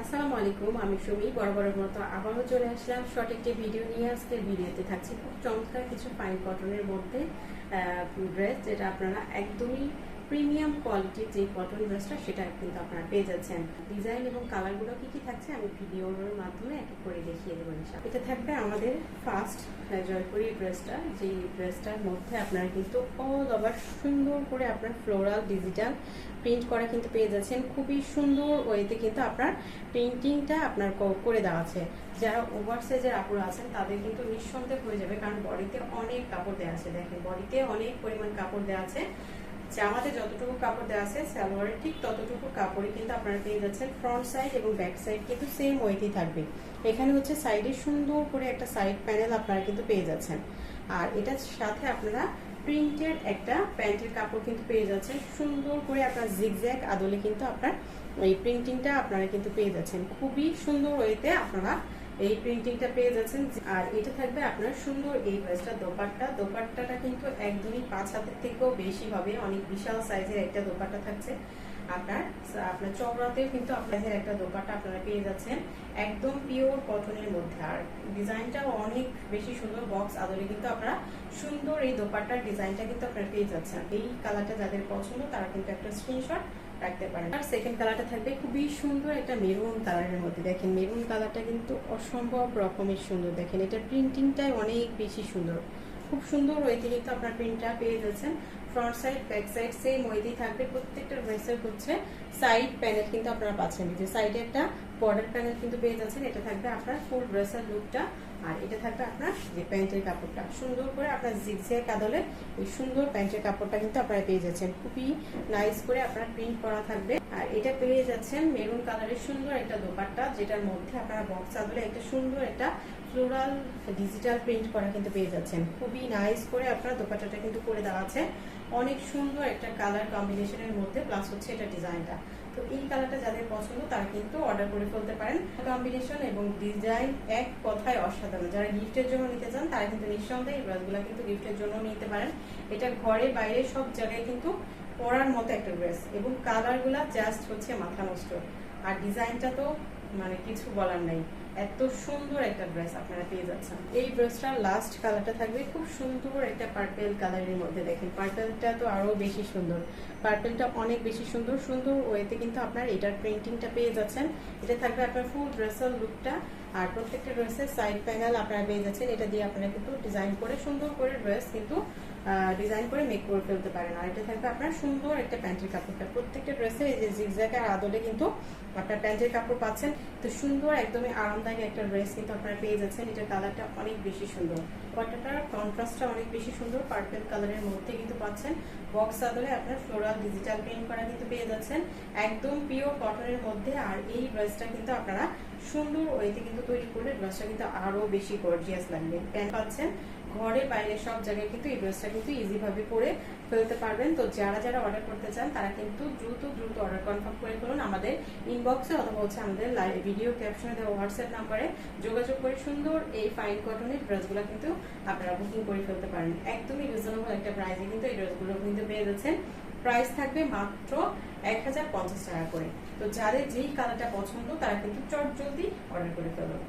আসসালামু আলাইকুম, আমি সুমি বরাবরের মতো আবারও চলে আসলাম শর্ট একটি ভিডিও নিয়ে। আজকের ভিডিওতে থাকছি খুব চমৎকার কিছু ফাইন কটনের মধ্যে ড্রেস যেটা আপনারা একদমই প্রিমিয়াম কোয়ালিটির যে কটন ড্রেসটা সেটা কিন্তু আপনারা পেয়ে যাচ্ছেন। ডিজাইন এবং কালারগুলো কি কি থাকছে, আমি ভিডিওর মাধ্যমে এক করে দেখিয়ে দেবো। এটা থাকবে আমাদের ফার্স্ট জয়পুরি ড্রেসটা যে ড্রেসটার মধ্যে আপনারা কিন্তু অল ওভার সুন্দর করে আপনার ফ্লোরাল ডিজিটাল প্রিন্ট করা কিন্তু পেয়ে যাচ্ছেন। খুবই সুন্দর ওয়েতে কিন্তু আপনার প্রিন্টিংটা আপনার করে দেওয়া আছে। যারা ওভার সাইজের আপুরা আছেন, তাদের কিন্তু নিঃসন্দেহ হয়ে যাবে, কারণ বডিতে অনেক কাপড় দেওয়া আছে। দেখেন, বডিতে অনেক পরিমাণ কাপড় দেওয়া আছে। জামাতে যতটুকু কাপড় দেওয়া আছে সালোয়ারে ঠিক ততটুকু কাপড়ই কিন্তু আপনারা পেয়ে যাচ্ছেন ফ্রন্ট সাইড এবং ব্যাক সাইড কিন্তু সেম ওয়েতেই থাকবে। এখানে হচ্ছে সাইডে সুন্দর করে একটা সাইড প্যানেল আপনারা কিন্তু পেয়ে যাচ্ছেন। আর এটার সাথে আপনারা প্রিন্টেড একটা প্যান্টের কাপড় কিন্তু পেয়ে যাচ্ছেন। সুন্দর করে আপনার জিগজ্যাগ আদলে কিন্তু আপনার এই প্রিন্টিংটা আপনারা কিন্তু পেয়ে যাচ্ছেন। খুবই সুন্দর ওয়েতে আপনারা এই প্রিন্টিংটা পেয়ে যাচ্ছেন। আর এটা থাকবে আপনার সুন্দর এই ড্রেসটা দোপাট্টা। দোপাট্টাটা কিন্তু একদমই পাঁচ হাতের থেকেও বেশি হবে। অনেক বিশাল সাইজের একটা দোপাট্টা থাকছে। আপনার আপনার চওড়াতেও কিন্তু আপনাদের একটা দোপাট্টা আপনারা পেয়ে যাচ্ছেন। একদম পিওর কটনের মধ্যে। আর ডিজাইনটাও অনেক বেশি সুন্দর বক্স আদলে কিন্তু আপনারা সুন্দর এই দোপাট্টার ডিজাইনটা কিন্তু আপনারা পেয়ে যাচ্ছেন। এই কালারটা যাদের পছন্দ, তারা কিন্তু একটা স্ক্রিনশট রাখতে পারেন। আর সেকেন্ড কালারটা থাকবে খুবই সুন্দর একটা মেরুন কালারের মধ্যে। দেখেন মেরুন কালারটা কিন্তু অসম্ভব রকমের সুন্দর। দেখেন এটা প্রিন্টিংটাই অনেক বেশি সুন্দর। খুব সুন্দর ওই ওয়েতে কিন্তু আপনার প্রিন্টটা পেয়ে যাচ্ছেন। ফ্রন্ট সাইড ব্যাক সাইড সেই ওয়েতেই থাকবে প্রত্যেকটা ড্রেসের হচ্ছে সাইড প্যানেল কিন্তু আপনারা পাচ্ছেন। যে সাইডে একটা বর্ডার প্যানেল কিন্তু পেয়ে যাচ্ছেন। এটা থাকবে আপনার ফুল ড্রেসের লুকটা আর এটা থাকবে আপনার যে প্যান্টের কাপড়টা। সুন্দর করে আপনার জিগজ্যাগ কাদলে এই সুন্দর প্যান্টের কাপড়টা কিন্তু আপনারা পেয়ে যাচ্ছেন। খুবই নাইস করে আপনার প্রিন্ট করা থাকবে। আর এটা পেয়ে যাচ্ছেন মেরুন কালারের সুন্দর একটা দোপাট্টা, যেটার মধ্যে আপনারা বক্স আদলে একটা সুন্দর একটা ফ্লোরাল ডিজিটাল প্রিন্ট করা কিন্তু পেয়ে যাচ্ছেন। খুবই নাইস করে আপনার দোপাট্টাটা কিন্তু করে দেওয়া আছে। অনেক সুন্দর একটা কালার কম্বিনেশনের মধ্যে প্লাস হচ্ছে এটা ডিজাইনটা। তো এই কালারটা যাদের পছন্দ, তারা কিন্তু অর্ডার করে ফেলতে পারেন। কম্বিনেশন এবং ডিজাইন এক কথায় অসাধারণ। যারা গিফটের জন্য নিতে চান, তারা কিন্তু নিঃসন্দেহে এই ড্রেসগুলো কিন্তু গিফটের জন্য নিতে পারেন। এটা ঘরে বাইরে সব জায়গায় কিন্তু পরার মতো একটা ড্রেস এবং কালারগুলা জাস্ট হচ্ছে মাথা নষ্ট। আর ডিজাইনটা তো মানে কিছু বলার নাই। এত সুন্দর একটা ড্রেস আপনারা পেয়ে যাচ্ছেন। এই ড্রেসটার লাস্ট কালারটা থাকবে খুব সুন্দর একটা পার্পেল কালারের মধ্যে দেখেন। পার্পেলটা তো আরও বেশি সুন্দর। পার্পেলটা অনেক বেশি সুন্দর। সুন্দর ওয়েতে কিন্তু আপনার এটার প্রিন্টিংটা পেয়ে যাচ্ছেন। এটা থাকবে আপনার ফুল ড্রেসের লুকটা আর প্রত্যেকটা ড্রেসের সাইড প্যানেল আপনারা পেয়ে যাচ্ছেন। এটা দিয়ে আপনারা কিন্তু ডিজাইন করে, সুন্দর করে ড্রেস কিন্তু ডিজাইন করে মেক করে ফেলতে পারেন। আর এটা থাকবে আপনার সুন্দর একটা প্যান্টের কাপড়টা। প্রত্যেকটা ড্রেসের এই যে জিগজ্যাগ আর আদলে কিন্তু আপনার প্যান্টের কাপড় পাচ্ছেন। তো সুন্দর, একদমই আরামদায়ক একটা ড্রেস কিন্তু আপনারা পেয়ে যাচ্ছেন। এটার কালারটা অনেক বেশি সুন্দর। কটনটার কন্ট্রাস্টটা অনেক বেশি সুন্দর। পার্পেল কালারের মধ্যে কিন্তু পাচ্ছেন। বক্স আদলে আপনার ফ্লোরাল ডিজিটাল প্রিন্ট করা কিন্তু পেয়ে যাচ্ছেন। একদম পিওর কটনের মধ্যে। আর এই ড্রেসটা কিন্তু আপনারা সুন্দর ওয়েতে কিন্তু তৈরি করলে ড্রেসটা কিন্তু আরও বেশি গর্জিয়াস লাগবে। প্যান্ট পাচ্ছেন, ঘরে, বাইরে সব জায়গায় কিন্তু এই ড্রেসটা কিন্তু ইজি ভাবে পরে ফেলতে পারবেন। তো যারা যারা অর্ডার করতে চান, তারা কিন্তু দ্রুত দ্রুত অর্ডার কনফার্ম করে ফেলুন আমাদের ইনবক্সে অথবা হচ্ছে আমাদের লাইভ ভিডিও ক্যাপশনে দেওয়া হোয়াটসঅ্যাপ নাম্বারে যোগাযোগ করে সুন্দর এই ফাইন কটনের ড্রেসগুলো কিন্তু আপনারা বুকিং করে ফেলতে পারেন। একদমই রিজনেবল একটা প্রাইসে কিন্তু এই ড্রেসগুলো কিন্তু পেয়ে যাচ্ছেন। প্রাইস থাকবে মাত্র এক হাজার পঞ্চাশ টাকা করে। তো যাদের যেই কালারটা পছন্দ, তারা কিন্তু চট জলদি অর্ডার করে ফেলুন